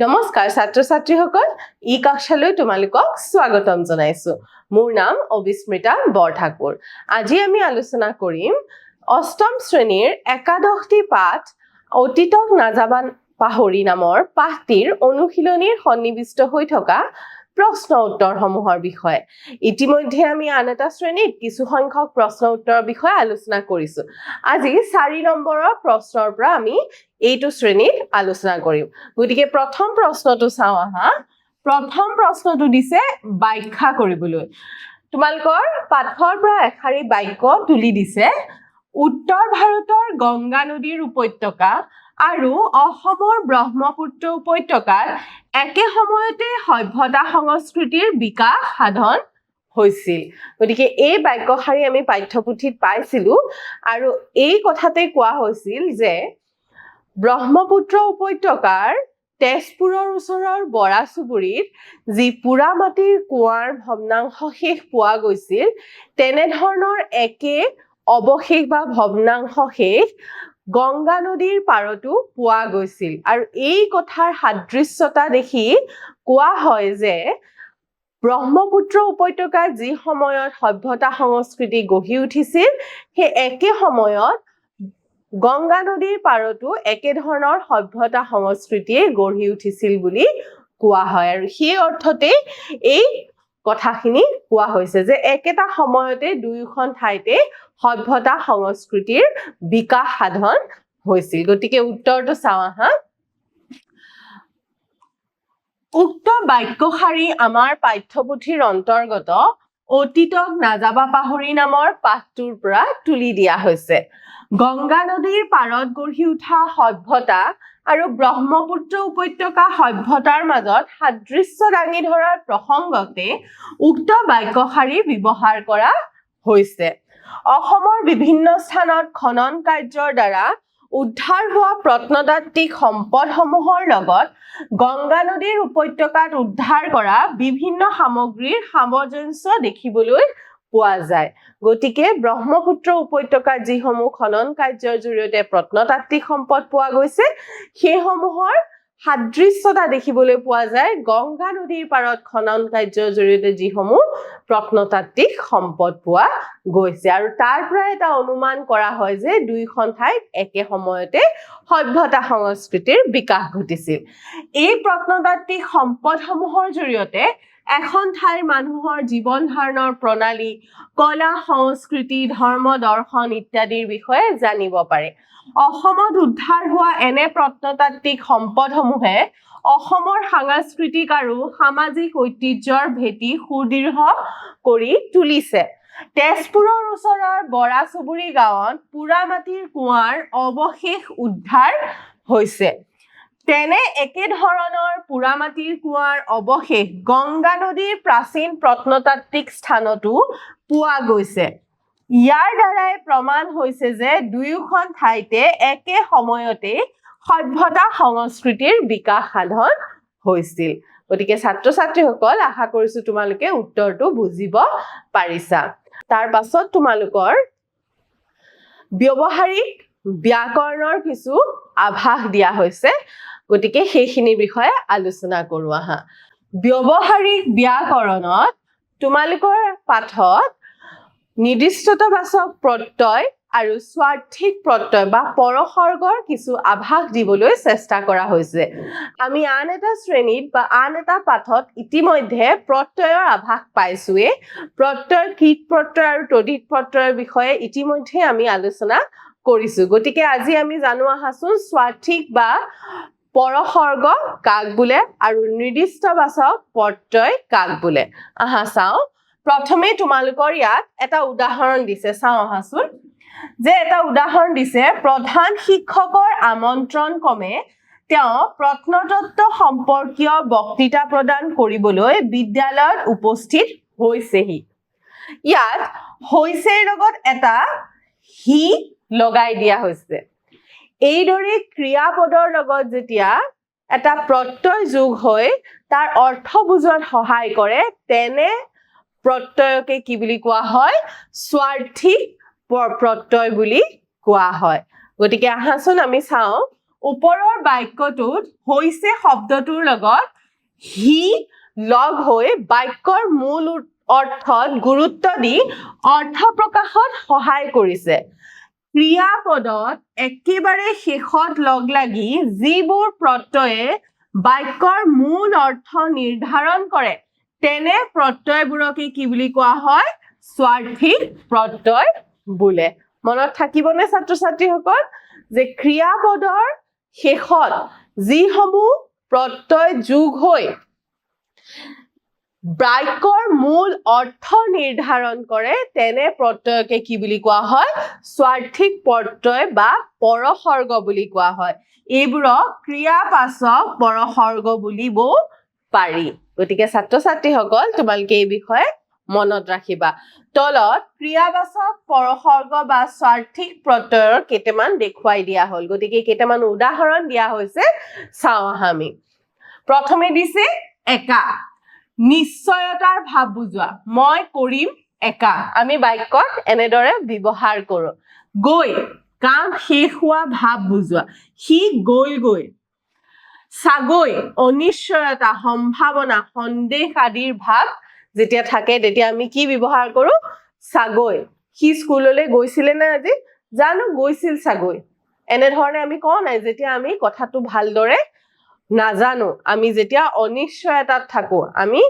নমস্কাৰ ছাত্ৰ ছাত্ৰীসকল ই কক্ষালৈ তোমালোকক স্বাগতম জনাইছো। মোৰ নাম অবিস্মৃতা বৰঠাকুৰ। আজি আমি আলোচনা কৰিম অষ্টম শ্ৰেণীৰ একাদশটি পাঠ অতীতক নাযাবা পাহৰি নামৰ পাঠটিৰ অনুশীলনীৰ সন্নিৱিষ্ট হৈ থকা প্ৰশ্ন উত্তৰসমূহৰ বিষয়ে। ইতিমধ্যে আমি আন এটা শ্ৰেণীত কিছু সংখ্যক প্ৰশ্ন উত্তৰৰ বিষয়ে আলোচনা কৰিছো। আজি চাৰি নম্বৰৰ প্ৰশ্নৰ পৰা আমি এইটো শ্ৰেণীত আলোচনা কৰিম। গতিকে প্ৰথম প্ৰশ্নটো চাওঁ আহা। প্ৰথম প্ৰশ্নটো দিছে ব্যাখ্যা কৰিবলৈ। তোমালোকৰ পাঠৰ পৰা এশাৰী বাক্য তুলি দিছে উত্তৰ ভাৰতৰ গংগা নদীৰ উপত্যকা আৰু অসমৰ ব্ৰহ্মপুত্ৰ উপত্যকাত একে সময়তে সভ্যতা সংস্কৃতিৰ বিকাশ সাধন হৈছিল। গতিকে এই বাক্যশাৰী আমি পাঠ্যপুথিত পাইছিলো আৰু এই কথাতে কোৱা হৈছিল যে ব্ৰহ্মপুত্ৰ উপত্যকাৰ তেজপুৰৰ ওচৰৰ বৰা চুবুৰীত যি পোৰা মাটিৰ কুঁৱাৰ ভগ্নাংশ শেষ পোৱা গৈছিল তেনেধৰণৰ একে অৱশেষ বা ভগ্নাংশ শেষ গংগা নদীৰ পাৰতো পোৱা গৈছিল। আৰু এই কথাৰ সাদৃশ্যতা দেখি কোৱা হয় যে ব্ৰহ্মপুত্ৰ উপত্যকাত যি সময়ত সভ্যতা সংস্কৃতি গঢ়ি উঠিছিল সেই একে সময়ত গংগা নদীৰ পাৰতো একেধৰণৰ সভ্যতা সংস্কৃতিয়ে গঢ়ি উঠিছিল বুলি কোৱা হয়। আৰু সেই অৰ্থতে এই কথাখিনি কোৱা হৈছে যে একেটা সময়তে দুয়োখন ঠাইতে সভ্যতা সংস্কৃতিৰ বিকাশ সাধন হৈছিল। গতিকে উত্তৰটো চাওঁ আহা। উক্ত বাক্যশাৰী আমাৰ পাঠ্যপুথিৰ অন্তৰ্গত অতীতক নাযাবা পাহৰি নামৰ পাঠটোৰ পৰা তুলি দিয়া হৈছে। গংগা নদীৰ পাৰত গঢ়ি উঠা সভ্যতা আৰু ব্ৰহ্মপুত্ৰ উপত্যকা সভ্যতাৰ মাজত সাদৃশ্য দাঙি ধৰাৰ প্ৰসংগতে উক্ত বাক্যশাৰী ব্যৱহাৰ কৰা হৈছে। অসমৰ বিভিন্ন স্থানত খনন কাৰ্যৰ দ্বাৰা উদ্ধাৰ হোৱা প্ৰত্নতাত্ত্বিক সম্পদসমূহৰ লগত গংগা নদীৰ উপত্যকাত উদ্ধাৰ কৰা বিভিন্ন সামগ্ৰীৰ সামঞ্জস্য দেখিবলৈ পোৱা যায়। গতিকে ব্ৰহ্মপুত্ৰ উপত্যকাত যিসমূহ খনন কাৰ্যৰ জৰিয়তে প্ৰত্নতাত্ত্বিক সম্পদ পোৱা গৈছে সেইসমূহৰ সাদৃশ্যতা দেখিবলৈ পোৱা যায় গংগা নদীৰ পাৰত খনন কাৰ্যৰ জৰিয়তে যিসমূহ প্ৰত্নতাত্ত্বিক সম্পদ পোৱা গৈছে। আৰু তাৰ পৰা এটা অনুমান কৰা হয় যে দুইখন ঠাইত একে সময়তে সভ্যতা সংস্কৃতিৰ বিকাশ ঘটিছিল। এই প্ৰত্নতাত্ত্বিক সম্পদসমূহৰ জৰিয়তে এখন ঠাইৰ মানুহৰ জীৱন ধাৰণৰ প্ৰণালী কলা সংস্কৃতি ধৰ্ম দৰ্শন ইত্যাদিৰ বিষয়ে জানিব পাৰে। অসমত উদ্ধাৰ হোৱা এনে প্ৰত্নতাত্ত্বিক সম্পদসমূহে অসমৰ সাংস্কৃতিক আৰু সামাজিক ঐতিহ্যৰ ভেটি সুদৃঢ় কৰি তুলিছে। তেজপুৰৰ ওচৰৰ বৰা চুবুৰী গাঁৱত পোৰা মাটিৰ কুঁৱাৰ অৱশেষ উদ্ধাৰ হৈছে। তেনে একেধৰণৰ পোৰা মাটিৰ কুঁৱাৰ অৱশেষ গংগা নদীৰ প্ৰাচীন প্ৰত্নতাত্ত্বিক স্থানতো পোৱা গৈছে। ইয়াৰ দ্বাৰাই প্ৰমাণ হৈছে যে দুয়োখন ঠাইতে একে সময়তে সভ্যতা সংস্কৃতিৰ বিকাশ সাধন হৈছিল। গতিকে ছাত্ৰ ছাত্ৰীসকল আশা কৰিছো তোমালোকে উত্তৰটো বুজিব পাৰিছা। তাৰ পাছত তোমালোকৰ ব্যৱহাৰিক ব্যাকৰণৰ কিছু আভাস দিয়া হৈছে। গতিকে সেইখিনিৰ বিষয়ে আলোচনা কৰো আহা। ব্যৱহাৰিক ব্যাকৰণত তোমালোকৰ পাঠত নিৰ্দিষ্টতাবাচক প্ৰত্যয় আৰু স্বাৰ্থিক প্ৰত্যয় বা পৰসৰ্গৰ কিছু আভাস দিবলৈ চেষ্টা কৰা হৈছে। আমি আন এটা শ্ৰেণীত বা আন এটা পাঠত ইতিমধ্যে প্ৰত্যয়ৰ আভাস পাইছোৱে। প্ৰত্যয় কীট প্ৰত্যয় আৰু তদিত প্ৰত্যয়ৰ বিষয়ে ইতিমধ্যে আমি আলোচনা কৰিছো। গতিকে আজি আমি জানো আহাচোন স্বাৰ্থিক বা পৰসৰ্গ কাক বোলে আৰু নিৰ্দিষ্টবাচক প্ৰত্যয় কাক বোলে? আহা, চাওঁ। প্ৰথমে তোমালোকৰ ইয়াত এটা উদাহৰণ দিছে। চাওঁ, আহাচোন। যে এটা উদাহৰণ দিছে, প্ৰধান শিক্ষকৰ আমন্ত্ৰণ ক্ৰমে তেওঁ প্ৰত্নতত্ত্ব সম্পৰ্কীয় বক্তৃতা প্ৰদান কৰিবলৈ বিদ্যালয়ত উপস্থিত হৈছেহি। ইয়াত হৈছেৰ লগত এটা হি লগাই দিয়া হৈছে। এইদৰে ক্ৰিয়াপদৰ লগত যেতিয়া এটা প্ৰত্যয় যোগ হৈ তাৰ অৰ্থ বুজোৱাত সহায় কৰে তেনে প্ৰত্যয়কে কি বুলি কোৱা হয়? স্বাৰ্থিক প্ৰ- প্ৰত্যয় বুলি কোৱা হয়। গতিকে আহাচোন আমি চাওঁ ওপৰৰ বাক্যটোত হৈছে শব্দটোৰ লগত হি লগ হৈ বাক্যৰ মূল অৰ্থত গুৰুত্ব দি অৰ্থ প্ৰকাশত সহায় কৰিছে। ক্ৰিয়াপদত একেবাৰে শেষত লগ লাগি যিবোৰ প্ৰত্যয়ে বাক্যৰ মূল অৰ্থ নিৰ্ধাৰণ কৰে তেনে প্ৰত্যয়বোৰকে কি বুলি কোৱা হয়? স্বাৰ্থিক প্ৰত্যয় বোলে। মনত থাকিবনে ছাত্ৰ ছাত্ৰীসকল যে ক্ৰিয়াপদৰ শেষত যিসমূহ প্ৰত্যয় যোগ হৈ বাক্যৰ মূল অৰ্থ নিৰ্ধাৰণ কৰে তেনে প্ৰত্যয়কে কি বুলি কোৱা হয়? স্বাৰ্থিক প্ৰত্যয় বা পৰসৰ্গ বুলি কোৱা হয়। এইবোৰক ক্ৰিয়াপাচক পৰসৰ্গ বুলিবও পাৰি। গতিকে ছাত্ৰ ছাত্ৰীসকল তোমালোকে এই বিষয়ে মনত ৰাখিবা। তলত ক্ৰিয়াবাচক পৰসৰ্গ বা স্বাৰ্থিক প্ৰত্যয়ৰ কেইটামান দেখুৱাই দিয়া হ'ল। গতিকে কেইটামান উদাহৰণ দিয়া হৈছে চাওঁ আহা আমি প্ৰথমে দিছে একা। নিশ্চয়তাৰ ভাৱ বুজোৱা। মই কৰিম একা। আমি বাক্যত এনেদৰে ব্যৱহাৰ কৰোঁ। গৈ, কাম শেষ হোৱা ভাৱ বুজোৱা। সি গ'লগৈ চাগৈ, অনিশ্চয়তা, সম্ভাৱনা, সন্দেহ আদিৰ ভাৱ যেতিয়া থাকে, তেতিয়া আমি কি ব্যৱহাৰ কৰোঁ? চাগৈ। সি স্কুললৈ গৈছিলে নে আজি? জানো, গৈছিল চাগৈ। এনেধৰণে আমি কওঁ নাই, যেতিয়া আমি কথাটো ভালদৰে নাজানো। আমি যেতিয়া অনিশ্চয়তাত থাকো আমি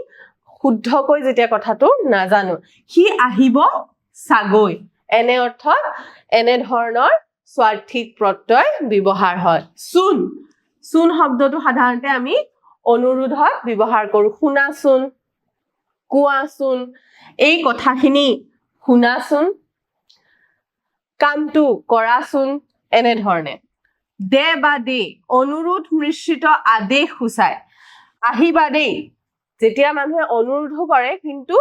শুদ্ধকৈ যেতিয়া কথাটো নাজানো সি আহিব চাগৈ। এনে অৰ্থত এনেধৰণৰ স্বাৰ্থিক প্ৰত্যয় ব্যৱহাৰ হয়। চোন চোন শব্দটো সাধাৰণতে আমি অনুৰোধত ব্যৱহাৰ কৰোঁ। শুনাচোন কোৱাচোন এই কথাখিনি শুনাচোন কামটো কৰাচোন এনেধৰণে দে বা দে অনুৰোধ মিশ্ৰিত আদেশ সূচায় আহিবা দেই। যেতিয়া মানুহে অনুৰোধো কৰে কিন্তু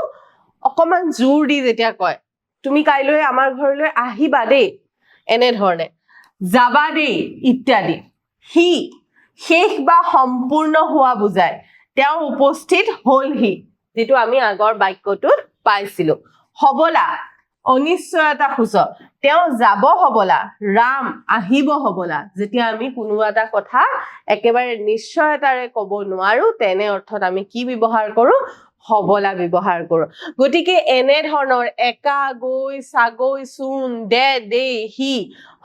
অকমান জোৰ দি যেতিয়া কয় তুমি কাইলৈ আমাৰ ঘৰলৈ আহিবা দেই এনেধৰণে। যাবা দেই ইত্যাদি। সি শেষ বা সম্পূৰ্ণ হোৱা বুজায়। তেওঁ উপস্থিত হলহি যিটো আমি আগৰ বাক্যটোত পাইছিলো। হবলা অনিশ্চয়তা সূচক তেওঁ যাব হবলা ৰাম আহিব হবলা। যেতিয়া আমি কোনোবা এটা কথা একেবাৰে নিশ্চয়তাৰে ক'ব নোৱাৰো তেনে অৰ্থত আমি কি ব্যৱহাৰ কৰো? হবলা ব্যৱহাৰ কৰো। গতিকে এনেধৰণৰ একা গৈ চাগৈ চোন দে দে সি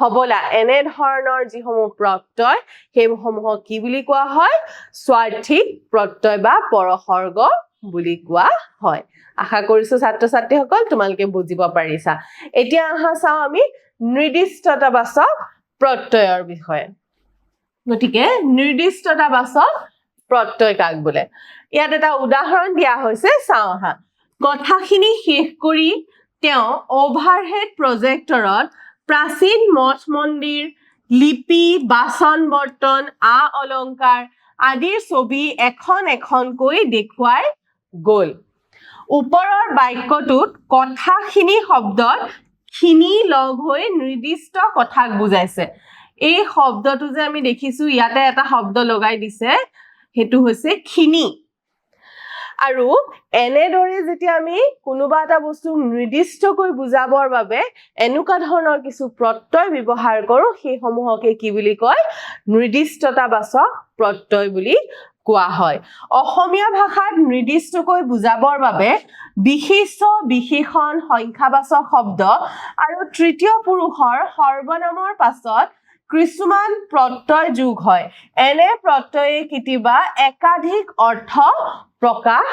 হবলা এনেধৰণৰ যিসমূহ প্ৰত্যয় সেইসমূহক কি বুলি কোৱা হয়? স্বাৰ্থিক প্ৰত্যয় বা পৰসৰ্গ বুলি কোৱা হয়। আশা কৰিছো ছাত্ৰ ছাত্ৰীসকল তোমালোকে বুজিব পাৰিছা। এতিয়া আহা চাওঁ আমি নিৰ্দিষ্টতাবাচক প্ৰত্যয়ৰ বিষয়ে। গতিকে নিৰ্দিষ্টতাবাচক প্ৰত্যয় কাক বোলে ইয়াত এটা উদাহৰণ দিয়া হৈছে চাওঁ আহা। কথাখিনি শেষ কৰি তেওঁ অভাৰহেড প্ৰজেক্টৰত প্ৰাচীন মঠ মন্দিৰ লিপি বাচন বৰ্তন আ অলংকাৰ আদিৰ ছবি এখন এখনকৈ দেখুৱাই গ'ল। ওপৰৰ বাক্যটোত কথাখিনি শব্দত খিনি লগ হৈ নিৰ্দিষ্ট কথাক বুজাইছে। এই শব্দটো যে আমি দেখিছো ইয়াতে এটা শব্দ লগাই দিছে সেইটো হৈছে খিনি। আৰু এনেদৰে যেতিয়া আমি কোনোবা এটা বস্তু নিৰ্দিষ্টকৈ বুজাবৰ বাবে এনেকুৱা ধৰণৰ কিছু প্ৰত্যয় ব্যৱহাৰ কৰোঁ সেইসমূহকে কি বুলি কয়? নিৰ্দিষ্টতাবাচক প্ৰত্যয় বুলি কোৱা হয়। অসমীয়া ভাষাত নিৰ্দিষ্টকৈ বুজাবৰ বাবে বিশিষ্ট বিশেষণ সংখ্যাবাচক শব্দ আৰু তৃতীয় পুৰুষৰ সৰ্বনামৰ পাছত কিছুমান প্ৰত্যয় যোগ হয়। এনে প্ৰত্যয়ে কেতিয়াবা একাধিক অৰ্থ প্ৰকাশ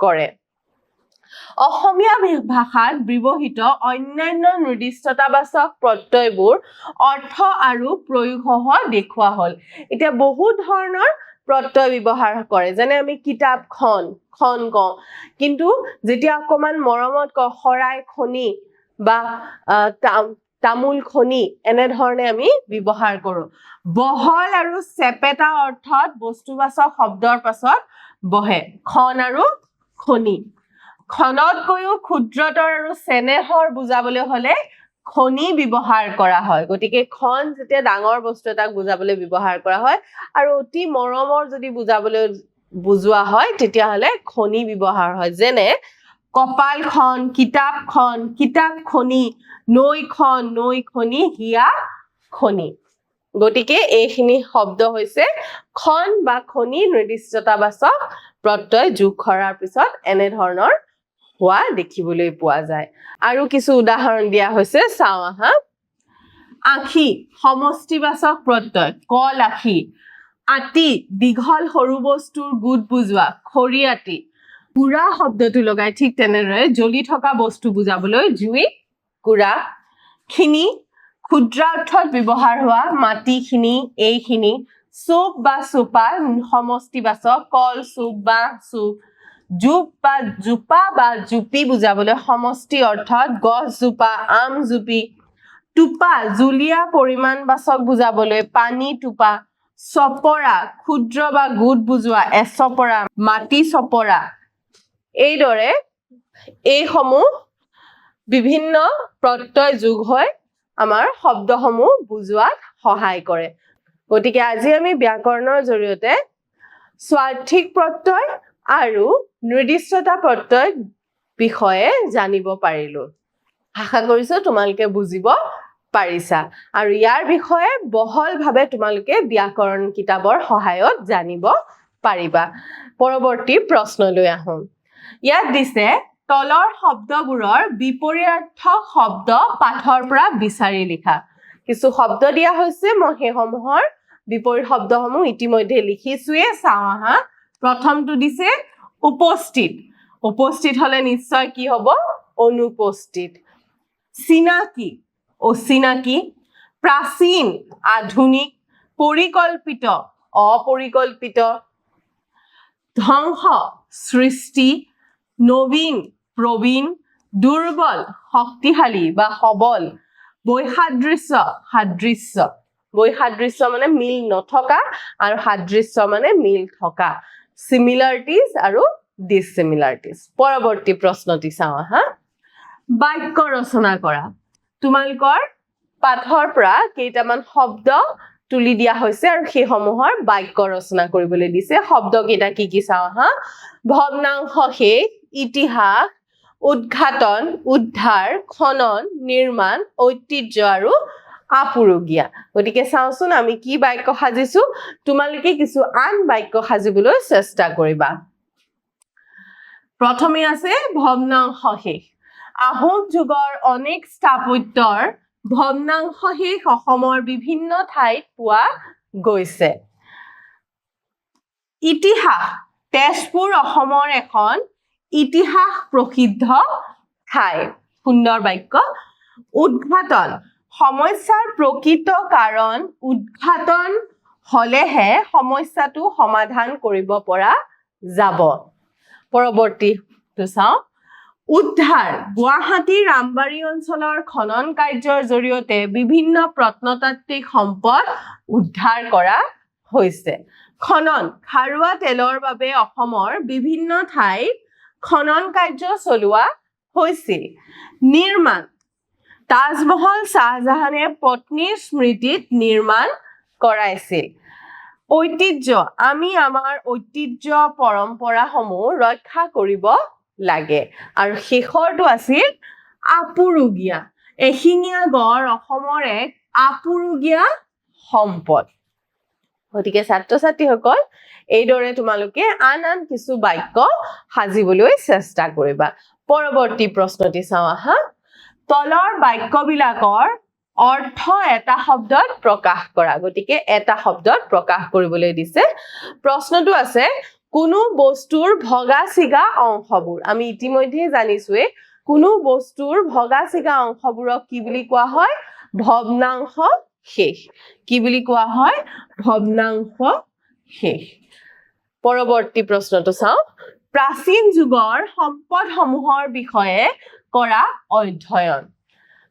কৰে। অসমীয়া ভাষাত ব্যৱহৃত অন্যান্য নিৰ্দিষ্টতাবাচক প্ৰত্যয়বোৰ অৰ্থ আৰু প্ৰয়োগসহ দেখুওৱা হ'ল। এতিয়া বহুত ধৰণৰ প্ৰত্যয় ব্যৱহাৰ কৰে। যেনে আমি কিতাপখন খন কওঁ। কিন্তু যেতিয়া অকমান মৰমত কওঁ শৰাই খনি বা তামোল খনি এনেধৰণে আমি ব্যৱহাৰ কৰোঁ। বহল আৰু চেপেটা অৰ্থত বস্তুবাচক শব্দৰ পাছত বহে। খন আৰু খনি। খনতকৈও ক্ষুদ্ৰতৰ আৰু চেনেহৰ বুজাবলৈ হলে খনি ব্যৱহাৰ কৰা হয়। গতিকে খন যেতিয়া ডাঙৰ বস্তু এটাক বুজাবলৈ ব্যৱহাৰ কৰা হয় আৰু অতি মৰমৰ যদি বুজাবলৈ বুজোৱা হয় তেতিয়াহ'লে খনি ব্যৱহাৰ হয়। যেনে কপালখন কিতাপখন কিতাপ খনি নৈখন নৈ খনি হিয়া খনি। গতিকে এইখিনি শব্দ হৈছে খন বা খনি নিৰ্দিষ্টতাবাচক প্ৰত্যয় যোগ কৰাৰ পিছত এনেধৰণৰ হোৱা দেখিবলৈ পোৱা যায়। আৰু কিছু উদাহৰণ দিয়া হৈছে চাওঁ আহা। আখি সমষ্টিবাচক প্ৰত্যয় কল আখি। আতি দীঘল সৰু বস্তুৰ গোট বুজোৱা খৰি আতি কুৰা শব্দটো লগাই ঠিক তেনেদৰে জ্বলি থকা বস্তু বুজাবলৈ জুই কুৰা খিনি ক্ষুদ্ৰাৰ্থত ব্যৱহাৰ হোৱা মাটিখিনি এইখিনি চুপ বা চোপা সমষ্টিবাচক কল চুপ বা চুপ। জোপ বা জোপা বা জুপি বুজাবলৈ সমষ্টি অৰ্থত গছজোপা আম জুপি। টোপা জুলীয়া পৰিমাণবাচক বুজাবলৈ পানী টোপা। চপৰা ক্ষুদ্ৰ বা গোট বুজোৱা এচপৰা মাটি চপৰা। এইদৰে এইসমূহ বিভিন্ন প্ৰত্যয় যোগ হৈ আমাৰ শব্দসমূহ বুজোৱাত সহায় কৰে। গতিকে আজি আমি ব্যাকৰণৰ জৰিয়তে স্বাৰ্থিক প্ৰত্যয় আৰু নিৰ্দিষ্টতা প্ৰত্যয় বিষয়ে জানিব পাৰিলো। আশা কৰিছো তোমালোকে বুজিব পাৰিছা। আৰু ইয়াৰ বিষয়ে বহলভাৱে তোমালোকে ব্যাকৰণ কিতাপৰ সহায়ত জানিব পাৰিবা। পৰৱৰ্তী প্ৰশ্নলৈ আহোঁ। ইয়াত দিছে তলৰ শব্দবোৰৰ বিপৰীয়াৰ্থক শব্দ পাঠৰ পৰা বিচাৰি লিখা। কিছু শব্দ দিয়া হৈছে মই সেইসমূহৰ বিপৰীত শব্দসমূহ ইতিমধ্যে লিখিছোৱে চাওঁ আহা। প্ৰথমটো দিছে উপস্থিত। উপস্থিত হলে নিশ্চয় কি হব? অনুপস্থিত। চিনাকি অচিনাকি প্ৰাচীন আধুনিক পৰিকল্পিত অপৰিকল্পিত ধ্বংস, সৃষ্টি, নবীন প্ৰবীণ দুৰ্বল শক্তিশালী বা সবল। বৈসাদৃশ্য, সাদৃশ্য। বৈসাদৃশ্য মানে মিল নথকা আৰু সাদৃশ্য মানে মিল থকা। চিমিলাৰিটিজ আৰু ডিছিমিলাৰিটিজ পৰৱৰ্তী প্ৰশ্নটি চাওঁ বাক্য ৰচনা কৰা। তোমালোকৰ পাঠৰ পৰা কেইটামান শব্দ তুলি দিয়া হৈছে আৰু সেইসমূহৰ বাক্য ৰচনা কৰিবলৈ দিছে। শব্দকেইটা কি কি চাওঁ আহা। ভগ্নাংশ শেষ ইতিহাস উদঘাটন উদ্ধাৰ খনন নিৰ্মাণ ঐতিহ্য আৰু আপুৰুগীয়া। গতিকে চাওঁচোন আমি কি বাক্য সাজিছো? তোমালোকে কিছু আন বাক্য সাজিবলৈ চেষ্টা কৰিবা। প্ৰথমে আছে ভগ্নাংশ শেষ। আহোম যুগৰ অনেক স্থাপত্যৰ ভগ্নাংশ শেষ অসমৰ বিভিন্ন ঠাইত পোৱা গৈছে। ইতিহাস তেজপুৰ অসমৰ এখন ইতিহাস প্ৰসিদ্ধ ঠাই। সুন্দৰ বাক্য উদঘাটন। সমস্যাৰ প্ৰকৃত কাৰণ উদঘাটন হলেহে সমস্যাটো সমাধান কৰিব পৰা যাব। পৰৱৰ্তীটো চাওঁ। উদ্ধাৰ গুৱাহাটী ৰামবাৰী অঞ্চলৰ খনন কাৰ্যৰ জৰিয়তে বিভিন্ন প্ৰত্নতাত্ত্বিক সম্পদ উদ্ধাৰ কৰা হৈছে। খনন খাৰুৱা তেলৰ বাবে অসমৰ বিভিন্ন ঠাইত খনন কাৰ্য চলোৱা হৈছিল। নিৰ্মাণ তাজমহল চাহজাহানে পত্নীৰ স্মৃতিত নিৰ্মাণ কৰাইছিল। ঐতিহ্য আমি আমাৰ ঐতিহ্য পৰম্পৰাসমূহ ৰক্ষা কৰিব লাগে। আৰু শেষৰটো আছিল আপুৰুগীয়া। এশিঙীয়া গড় অসমৰ এক আপুৰুগীয়া সম্পদ। গতিকে ছাত্ৰ ছাত্ৰীসকল এইদৰে তোমালোকে আন আন কিছু বাক্য সাজিবলৈ চেষ্টা কৰিবা। পৰৱৰ্তী প্ৰশ্নটি চাওঁ আহা। তলৰ বাক্যবিলাকৰ অৰ্থ এটা শব্দত প্ৰকাশ কৰা। গতিকে এটা শব্দত প্ৰকাশ কৰিবলৈ দিছে। প্ৰশ্নটো আছে কোনো বস্তুৰ ভগা চিগা অংশবোৰ আমি ইতিমধ্যে জানিছোৱে কোনো বস্তুৰ ভগা চিগা অংশবোৰক কি বুলি কোৱা হয়? ভগ্নাংশ শেষ। কি বুলি কোৱা হয়? ভগ্নাংশ শেষ। পৰৱৰ্তী প্ৰশ্নটো চাওঁ। প্ৰাচীন যুগৰ সম্পদসমূহৰ বিষয়ে কৰা অধ্যয়ন।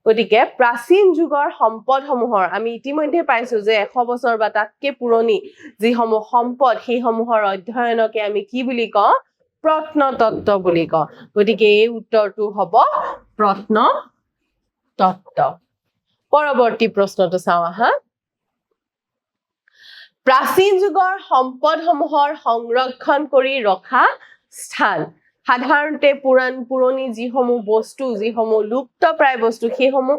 গতিকে প্ৰাচীন যুগৰ সম্পদসমূহৰ আমি ইতিমধ্যে পাইছো যে এশ বছৰ বা তাতকে পুৰণি যিসমূহ সম্পদ সেইসমূহৰ অধ্যয়নকে আমি কি বুলি কওঁ? প্ৰত্নতত্ত্ব বুলি কওঁ। গতিকে এই উত্তৰটো হ'ব প্ৰত্নতত্ত্ব। পৰৱৰ্তী প্ৰশ্নটো চাওঁ আহা। প্ৰাচীন যুগৰ সম্পদসমূহৰ সংৰক্ষণ কৰি ৰখা স্থান। সাধাৰণতে পুৰাণ পুৰণি যিসমূহ বস্তু যিসমূহ লুপ্তপ্ৰায় বস্তু সেইসমূহ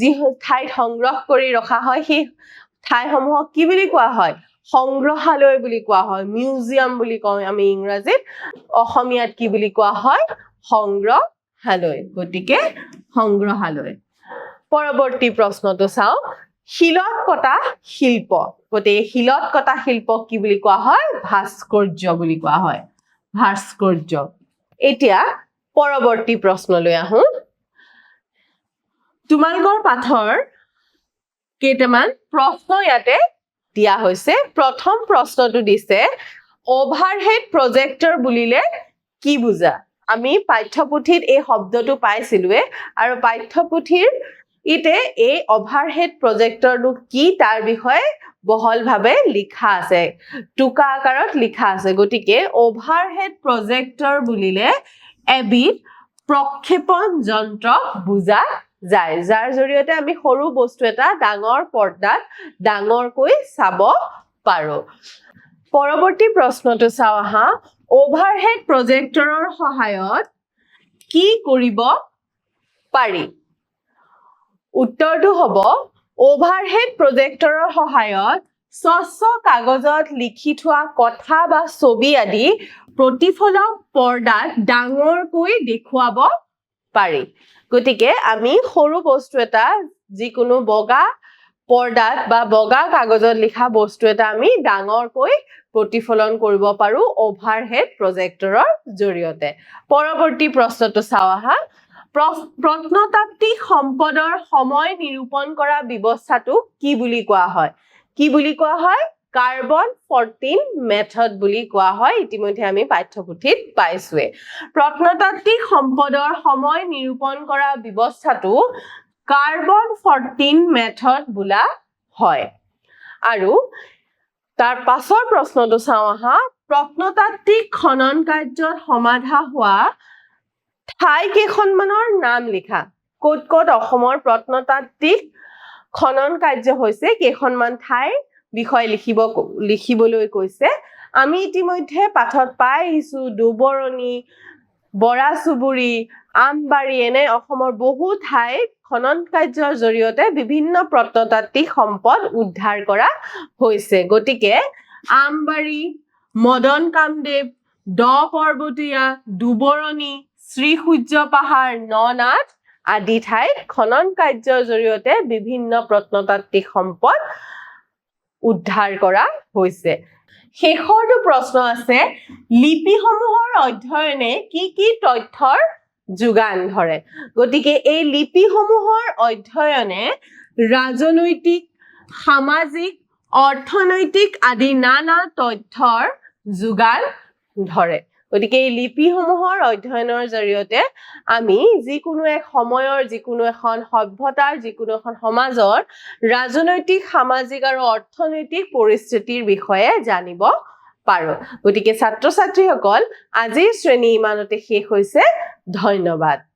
যি ঠাইত সংগ্ৰহ কৰি ৰখা হয় সেই ঠাইসমূহক কি বুলি কোৱা হয়? সংগ্ৰহালয় বুলি কোৱা হয় মিউজিয়াম বুলি কওঁ আমি ইংৰাজীত। অসমীয়াত কি বুলি কোৱা হয়? সংগ্ৰহালয় গতিকে সংগ্ৰহালয়। পৰৱৰ্তী প্ৰশ্নটো চাওঁ শিলত কটা শিল্প গতিকে শিলত কটা শিল্পক কি বুলি কোৱা হয়? ভাস্কৰ্য বুলি কোৱা হয়। ভাস্কৰ্য এতিয়া পৰৱৰ্তী প্ৰশ্নলৈ আহো। তোমালোকৰ পাঠৰ কেইটামান প্ৰশ্ন ইয়াতে দিয়া হৈছে। প্ৰথম প্ৰশ্নটো দিছে অভাৰহেড প্ৰজেক্টৰ বুলিলে কি বুজা? আমি পাঠ্যপুথিত এই শব্দটো পাইছিলোৱে আৰু পাঠ্যপুথিৰ ইতে এই অভাৰহেড প্ৰজেক্টৰটো কি তাৰ বিষয়ে বহলভাৱে লিখা আছে টোকা আকাৰত লিখা আছে। গতিকে অভাৰহেড প্ৰজেক্টৰ বুলিলে এবিধ প্ৰক্ষেপণ যন্ত্ৰ বুজা যায়। যাৰ জৰিয়তে আমি সৰু বস্তু এটা ডাঙৰ পৰ্দাত ডাঙৰকৈ চাব পাৰো। পৰৱৰ্তী প্ৰশ্নটো চাওঁ আহা। অভাৰহেড প্ৰজেক্টৰৰ সহায়ত কি কৰিব পাৰি? উত্তৰটো হ'ব অভাৰহেড প্ৰজেক্টৰৰ সহায়ত স্বচ্ছ কাগজত লিখি থোৱা কথা বা ছবি আদি প্ৰতিফলক পৰ্দাত ডাঙৰকৈ দেখুৱাব পাৰি। গতিকে আমি সৰু বস্তু এটা যিকোনো বগা পৰ্দাত বা বগা কাগজত লিখা বস্তু এটা আমি ডাঙৰকৈ প্ৰতিফলন কৰিব পাৰো অভাৰহেড প্ৰজেক্টৰৰ জৰিয়তে। পৰৱৰ্তী প্ৰশ্নটো চাওঁ আহা। প্ৰত্নতাত্ত্বিক সম্পদৰ সময় নিৰূপণ কৰা ব্যৱস্থাটোক কি বুলি কোৱা হয়? কি বুলি কোৱা হয়? কাৰ্বন ফৰ্টিন মেথড বুলি কোৱা হয় ইতিমধ্যে আমি পাঠ্যপুথিত পাইছোৱে। প্ৰত্নতাত্ত্বিক সম্পদৰ সময় নিৰূপণ কৰা ব্যৱস্থাটো কাৰ্বন ফৰ্টিন মেথড বোলা হয়। আৰু তাৰ পাছৰ প্ৰশ্নটো চাওঁ আহা। প্ৰত্নতাত্ত্বিক খনন কাৰ্যত সমাধা হোৱা ঠাই কেইখনমানৰ নাম লিখা। ক'ত ক'ত অসমৰ প্ৰত্নতাত্ত্বিক খনন কাৰ্য হৈছে কেইখনমান ঠাইৰ বিষয়ে লিখিব লিখিবলৈ কৈছে। আমি ইতিমধ্যে পাঠত পাই আহিছো দুবৰণি বৰা চুবুৰী আমবাৰী এনে অসমৰ বহু ঠাইত খনন কাৰ্যৰ জৰিয়তে বিভিন্ন প্ৰত্নতাত্ত্বিক সম্পদ উদ্ধাৰ কৰা হৈছে। গতিকে আমবাৰী মদন কামদেৱ দ পৰ্বতীয়া দুবৰণি শ্ৰীসূৰ্য পাহাৰ ননাথ আদি ঠাইত খনন কাৰ্যৰ জৰিয়তে বিভিন্ন প্ৰত্নতাত্ত্বিক সম্পদ উদ্ধাৰ কৰা হৈছে। শেষৰটো প্ৰশ্ন আছে লিপিসমূহৰ অধ্যয়নে কি কি তথ্যৰ যোগান ধৰে? গতিকে এই লিপিসমূহৰ অধ্যয়নে ৰাজনৈতিক সামাজিক অৰ্থনৈতিক আদি নানা তথ্যৰ যোগান ধৰে। গতিকে এই লিপিসমূহৰ অধ্যয়নৰ জৰিয়তে আমি যিকোনো এক সময়ৰ যিকোনো এখন সভ্যতাৰ যিকোনো এখন সমাজৰ ৰাজনৈতিক সামাজিক আৰু অৰ্থনৈতিক পৰিস্থিতিৰ বিষয়ে জানিব পাৰো। গতিকে ছাত্ৰ ছাত্ৰীসকল আজিৰ শ্ৰেণী ইমানতে শেষ হৈছে। ধন্যবাদ।